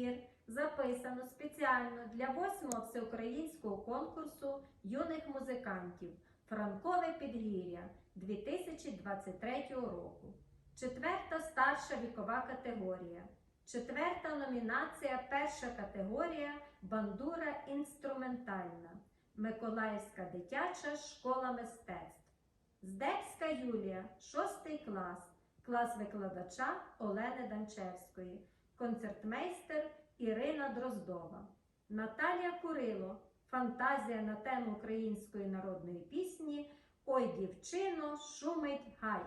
твір записано спеціально для 8-го всеукраїнського конкурсу юних музикантів Франкове підгір'я 2023 року. Четверта старша вікова категорія. Четверта номінація перша категорія бандура інструментальна. Миколаївська дитяча школа мистецтв. Здебська Юлія, 6 клас, клас викладача Олени Данчевської, концертмейстер Ірина Дроздова, Наталія Курило, фантазія на тему української народної пісні Ой, дівчино, шумить гай.